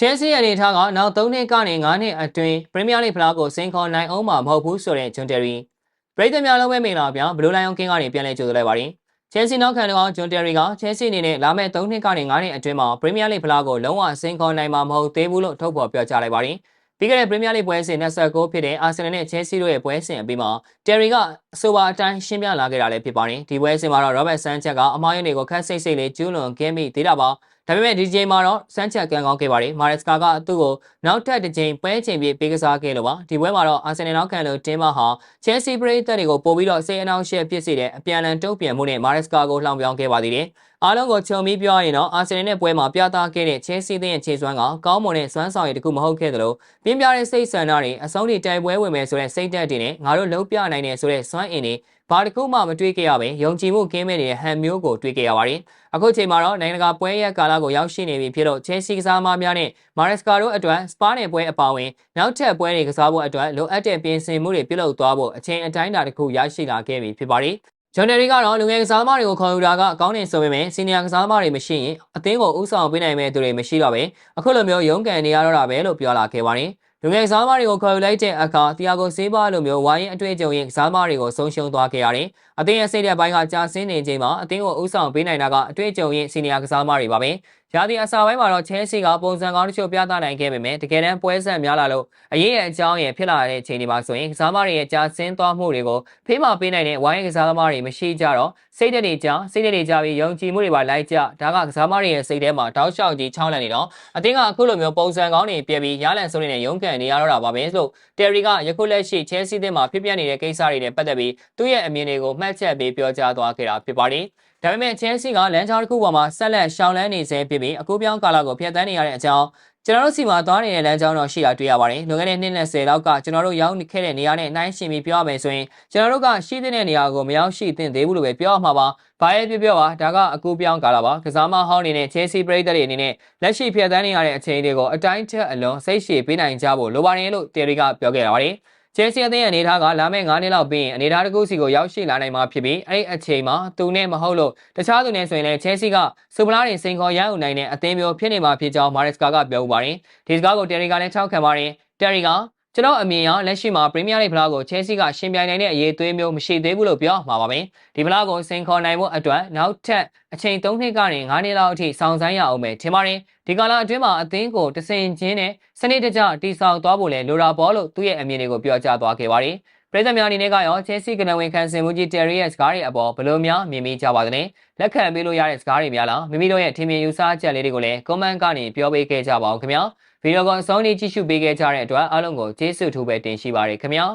ချဲဆီအနေထားကနောက်3နှစ်ကနေ9နှစ်အတွင်းပရီးမီးယားလိဖလားကိုစင်ခေါ်နိုင်အောင်မှာမဟုတ်ဘူးဆိုတဲ့ဂျွန်တယ်ရီပရိသတ်များလုံးပဲမင်္ဂလာပါဗျာဘလူးလိုင်အောင်ကင်းကနေပြန်လည်ကြိုဆိုလိုက်ပါတယ်ချဲဆီနောက်ခံ၎င်းဂျွန်တယ်ရီကချဲဆီအနေနဲ့လာမယ့်3နှစ်ကနေ9နှစ်အတွင်းမှာပရီးမီးယားလိဖလားကိုလုံးဝစင်ခေါ်နိုင်မှာမဟုတ်သေးဘူးလို့ထုတ်ဖော်ပြောကြားလိုက်ပါတယ်ပြီးခဲ့တဲ့ပရီးမီးယားလိပွဲစဉ်29ဖြစ်တဲ့အာဆင်နယ်နဲ့ချဲဆီတို့ရဲ့ပွဲစဉ်အပြီးမှာတယ်ရီကအဆိုပါအတိုင်းရှင်းပြလာခဲ့တာလည်းဖြစ်ပါတယ်ဒီပွဲစဉ်မှာတော့ရောဘတ်ဆန်ချက်ကအမားယွန်းတွေကိုခက်စိတ်စိတ်လေးကျူးလွန်ခဲ့မိသေးတာပါ ဒါပေမဲ့ဒီချိန်မှာတော့စမ်းချက်ကန်ကောင်းခဲ့ပါတယ်မာရက်စကာကသူ့ကိုနောက်ထပ်တစ်ချိန်ပွဲချိန်ပြီးပေးကစားခဲ့လို့ပါဒီပွဲမှာတော့အာဆင်နယ်နောက်ခံလို့တင်းမဟာချဲဆီပရိသတ်တွေကိုပို့ပြီးတော့စိတ်အနှောင့်အယှက်ဖြစ်စေတဲ့အပြန်အလှန်တုံ့ပြန်မှုနဲ့မာရက်စကာကိုလှောင်ပြောင်းခဲ့ပါသေးတယ်အားလုံးကိုခြုံပြီးပြောရရင်တော့အာဆင်နယ်နဲ့ပွဲမှာပြသခဲ့တဲ့ချဲဆီသင်းရဲ့ခြေစွမ်းကကောင်းမွန်တဲ့စွမ်းဆောင်ရည်တစ်ခုမဟုတ်ခဲ့သလိုပြင်းပြတဲ့စိတ်ဆန္ဒတွေအဆုံးထိတိုင်ပွဲဝင်မယ်ဆိုတဲ့စိတ်ဓာတ်တွေနဲ့ငါတို့လုံးပြနိုင်တယ်ဆိုတဲ့စွမ်းအင်တွေ ဘာတစ်ခုမှမတွေးခဲ့ရပဲယုံကြည်မှုကင်းမဲ့နေတဲ့ဟန်မျိုးကိုတွေးခဲ့ရပါတယ်။အခုချိန်မှာတော့နိုင်ငံတကာပွဲရက်ကာလကိုရောက်ရှိနေပြီဖြစ်လို့ချဲစီကစားသမားများနဲ့မာရက်စကာတို့အတွက်စပါနယ်ပွဲအပါအဝင်နောက်ထပ်ပွဲတွေကစားဖို့အတွက်လိုအပ်တဲ့ပြင်ဆင်မှုတွေပြုလုပ်သွားဖို့အချိန်အတိုင်းအတာတစ်ခုရရှိလာခဲ့ပြီဖြစ်ပါတယ်။ဂျွန်နယ်ရီကတော့လူငယ်ကစားသမားတွေကိုခေါ်ယူတာကအကောင်းနေဆိုပေမဲ့စီနီယာကစားသမားတွေမရှိရင်အသင်းကိုဥဆောင်ပေးနိုင်မဲ့သူတွေမရှိတော့ပဲအခုလိုမျိုးရုန်းကန်နေရတော့တာပဲလို့ပြောလာခဲ့ပါတယ်။ လူငယ်ကစားသမားတွေကိုခေါ်ယူလိုက်တဲ့အခါတီယာဂိုဆေးဘာလိုမျိုးဝိုင်းရင်အတွေ့အကြုံရင်ကစားသမားတွေကိုဆုံးရှုံးသွားခဲ့ရတယ်။ အသင်းရဲ့စိတ်ဓာတ်ပိုင်းကကြာဆင်းနေချိန်မှာအသင်းကိုဥဆောင်ပေးနိုင်တာကအတွေ့အကြုံရင်စီနီယာကစားသမားတွေပါပဲ။ရာသီအစာပိုင်းမှာတော့ချဲဆီကပုံစံကောင်းတချို့ပြသနိုင်ခဲ့ပေမဲ့တကယ်တမ်းပွဲဆက်များလာလို့အရေးရဲ့အကြောင်းရဖြစ်လာတဲ့ချိန်ဒီမှာဆိုရင်ကစားသမားတွေရဲ့ကြာဆင်းသွားမှုတွေကိုဖေးမပေးနိုင်တဲ့ဝိုင်းကစားသမားတွေမရှိကြတော့စိတ်ဓာတ်တွေကြာစိတ်ဓာတ်တွေကြာပြီးယုံကြည်မှုတွေပါလိုက်ကြဒါကကစားသမားတွေရဲ့စိတ်ထဲမှာတောက်လျှောက်ကြီးချောင်းလန့်နေတော့အသင်းကအခုလိုမျိုးပုံစံကောင်းတွေပြပြီးရလန်ဆိုနေတဲ့ရုန်းကန်နေရတော့တာပါပဲလို့တယ်ရီကယခုလက်ရှိချဲဆီသင်းမှာဖြစ်ပျက်နေတဲ့ကိစ္စတွေနဲ့ပတ်သက်ပြီးသူ့ရဲ့အမြင်တွေကိုမှတ်ချက်ပေးပြောကြားသွားခဲ့တာဖြစ်ပါတယ်ဒါပေမဲ့ချဲဆီကလမ်းကြောင်းတစ်ခုပေါ်မှာဆက်လက်ရှောင်လန်းနေစေဖြစ်ပြီးအခုပြောင်းကာလကိုဖျက်ဆီးနေရတဲ့အကြောင်းကျွန်တော်တို့စီမှာသွားနေတဲ့လမ်းကြောင်းတော့ရှိတာတွေ့ရပါတယ်။လွန်ခဲ့တဲ့နှစ်နဲ့ဆယ်လောက်ကကျွန်တော်တို့ရောက်ခဲ့တဲ့နေရာနဲ့နှိုင်းယှဉ်ပြီးပြောရမယ်ဆိုရင်ကျွန်တော်တို့ကရှိတဲ့နေရာကိုမရောက်ရှိသင့်သေးဘူးလို့ပဲပြောရမှာပါ။ဘာရဲ့ပြောပြောပါဒါကအကူပြောင်းကာလာပါ။ကစားမဟောင်းအနေနဲ့ Chelsea ပရိသတ်တွေအနေနဲ့လက်ရှိဖျက်ဆီးနေရတဲ့အချိန်တွေကိုအတိုင်းထက်အလွန်စိတ်ရှည်ပေးနိုင်ကြဖို့လိုပါတယ်လို့တယ်ရီကပြောခဲ့ပါတယ်။ ချယ်ဆီအသင်းရဲ့အနေထားကလာမယ့်9နှစ်လောက်ပြီးရင်အနေထားတစ်ခုစီကိုရောက်ရှိလာနိုင်မှာဖြစ်ပြီးအဲ့ဒီအချိန်မှာသူနဲ့မဟုတ်လို့တခြားသူနဲ့ဆိုရင်လည်းချယ်ဆီကစူပလာတွေစိန်ခေါ်ရအောင်နိုင်တဲ့အသင်းမျိုးဖြစ်နေမှာဖြစ်ကြောင်းမာရက်စကာကပြောဥပါတယ်ဒီစကားကိုတယ်ရီကလည်းထောက်ခံပါတယ်တယ်ရီက ကျွန်တော်အမြင်အရလက်ရှိမှာပရီးမီးယားလိဖလားကိုချဲဆီကရှင်ပြိုင်နိုင်တဲ့အရေးသွေးမျိုးမရှိသေးဘူးလို့ပြောမှာပါပဲဒီဖလားကိုစင်ခေါ်နိုင်ဖို့အတွက်နောက်ထပ်အချိန်3နှစ်ကနေ9နှစ်လောက်အထိစောင့်ဆိုင်းရအောင်ပဲထင်ပါတယ်ဒီကာလအတွင်းမှာအသင်းကိုတဆင်ချင်းနဲ့စနစ်တကျတိစောက်သွားဖို့လဲလိုတာပေါ်လို့သူ့ရဲ့အမြင်တွေကိုပြောကြားသွားခဲ့ပါတယ် ပရိသတ်များအနေနဲ့ကရောချဲဆီကနဝင်ခံစင်မှုကြီးတယ်ရီရဲ့စကားတွေအပေါ်ဘယ်လိုများမြင်မိကြပါသလဲလက်ခံပေးလို့ရတဲ့စကားတွေများလားမိမိတို့ရဲ့ထင်မြင်ယူဆချက်လေးတွေကိုလည်း comment ကနေပြောပေးခဲ့ကြပါဦးခင်ဗျာဗီဒီယိုကအဆုံးထိကြည့်ရှုပေးခဲ့ကြတဲ့အတွက်အားလုံးကိုကျေးဇူးထူးပဲတင်ရှိပါရခင်ဗျာ